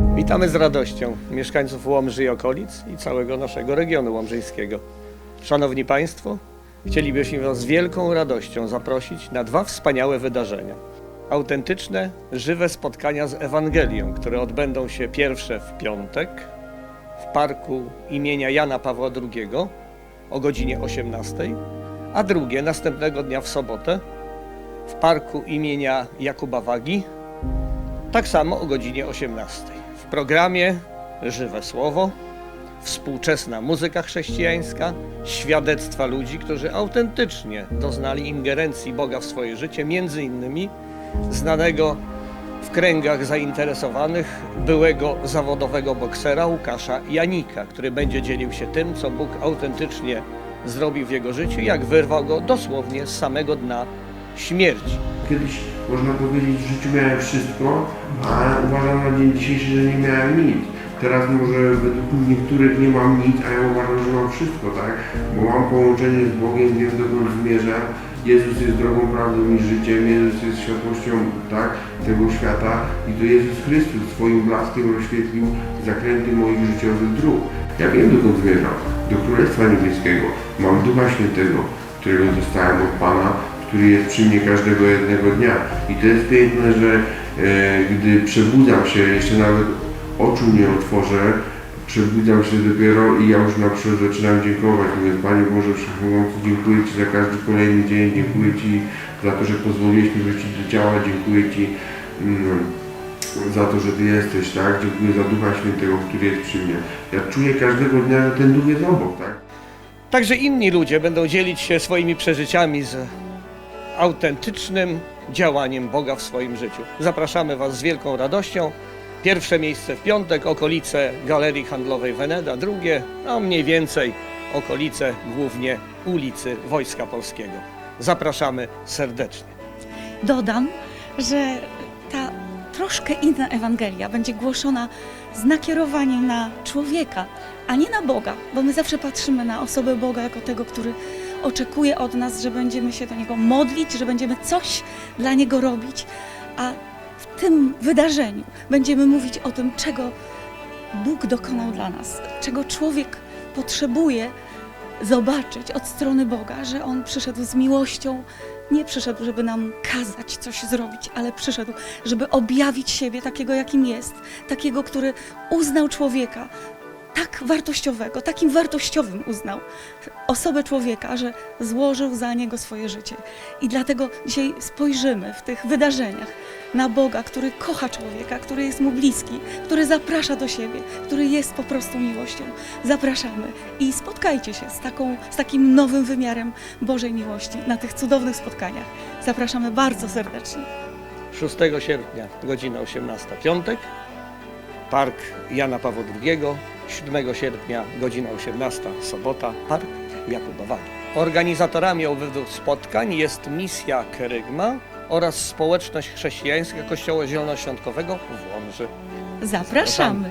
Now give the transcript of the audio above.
Witamy z radością mieszkańców Łomży i okolic i całego naszego regionu łomżyńskiego. Szanowni Państwo, chcielibyśmy Was z wielką radością zaprosić na dwa wspaniałe wydarzenia. Autentyczne, żywe spotkania z Ewangelią, które odbędą się pierwsze w piątek w parku imienia Jana Pawła II o godzinie 18, a drugie następnego dnia w sobotę w parku imienia Jakuba Wagi tak samo o godzinie 18. W programie Żywe Słowo, współczesna muzyka chrześcijańska, świadectwa ludzi, którzy autentycznie doznali ingerencji Boga w swoje życie, między innymi znanego w kręgach zainteresowanych byłego zawodowego boksera Łukasza Janika, który będzie dzielił się tym, co Bóg autentycznie zrobił w jego życiu, jak wyrwał go dosłownie z samego dna śmierci. Kiedyś można powiedzieć, w życiu miałem wszystko, a uważam na dzień dzisiejszy, że nie miałem nic. Teraz może według niektórych nie mam nic, a ja uważam, że mam wszystko, tak? Bo mam połączenie z Bogiem, wiem dokąd zmierzam. Jezus jest drogą, prawdą i życiem, Jezus jest światłością tak, tego świata i to Jezus Chrystus swoim blaskiem rozświetlił zakręty moich życiowych dróg. Ja wiem dokąd zmierzam, do Królestwa Niebieskiego. Mam Ducha Świętego, którego dostałem od Pana, który jest przy mnie każdego jednego dnia. I to jest piękne, że e, gdy przebudzam się, jeszcze nawet oczu nie otworzę, przebudzam się dopiero i ja już na przykład zaczynam dziękować. Mówię, Panie Boże Wszechmogący, dziękuję Ci za każdy kolejny dzień, dziękuję Ci za to, że pozwoliłeś mi wrócić do ciała, dziękuję Ci mm, za to, że Ty jesteś, tak? Dziękuję za Ducha Świętego, który jest przy mnie. Ja czuję każdego dnia, że ten Duch jest obok, tak? Także inni ludzie będą dzielić się swoimi przeżyciami z autentycznym działaniem Boga w swoim życiu. Zapraszamy Was z wielką radością. Pierwsze miejsce w piątek, okolice Galerii Handlowej Weneda, drugie, no mniej więcej okolice głównie ulicy Wojska Polskiego. Zapraszamy serdecznie. Dodam, że ta troszkę inna Ewangelia będzie głoszona z nakierowaniem na człowieka, a nie na Boga, bo my zawsze patrzymy na osobę Boga jako tego, który oczekuje od nas, że będziemy się do Niego modlić, że będziemy coś dla Niego robić, a w tym wydarzeniu będziemy mówić o tym, czego Bóg dokonał dla nas, czego człowiek potrzebuje zobaczyć od strony Boga, że On przyszedł z miłością, nie przyszedł, żeby nam kazać coś zrobić, ale przyszedł, żeby objawić siebie takiego, jakim jest, takiego, który uznał człowieka tak wartościowego, takim wartościowym uznał osobę człowieka, że złożył za niego swoje życie. I dlatego dzisiaj spojrzymy w tych wydarzeniach na Boga, który kocha człowieka, który jest mu bliski, który zaprasza do siebie, który jest po prostu miłością. Zapraszamy i spotkajcie się z, taką, z takim nowym wymiarem Bożej miłości na tych cudownych spotkaniach. Zapraszamy bardzo serdecznie. 6 sierpnia, godzina 18, piątek, Park Jana Pawła II, 7 sierpnia, godzina 18, sobota, Park Jakuba Wagi. Organizatorami owych spotkań jest Misja Kerygma oraz Społeczność Chrześcijańska Kościoła Zielonoświątkowego w Łomży. Zapraszamy.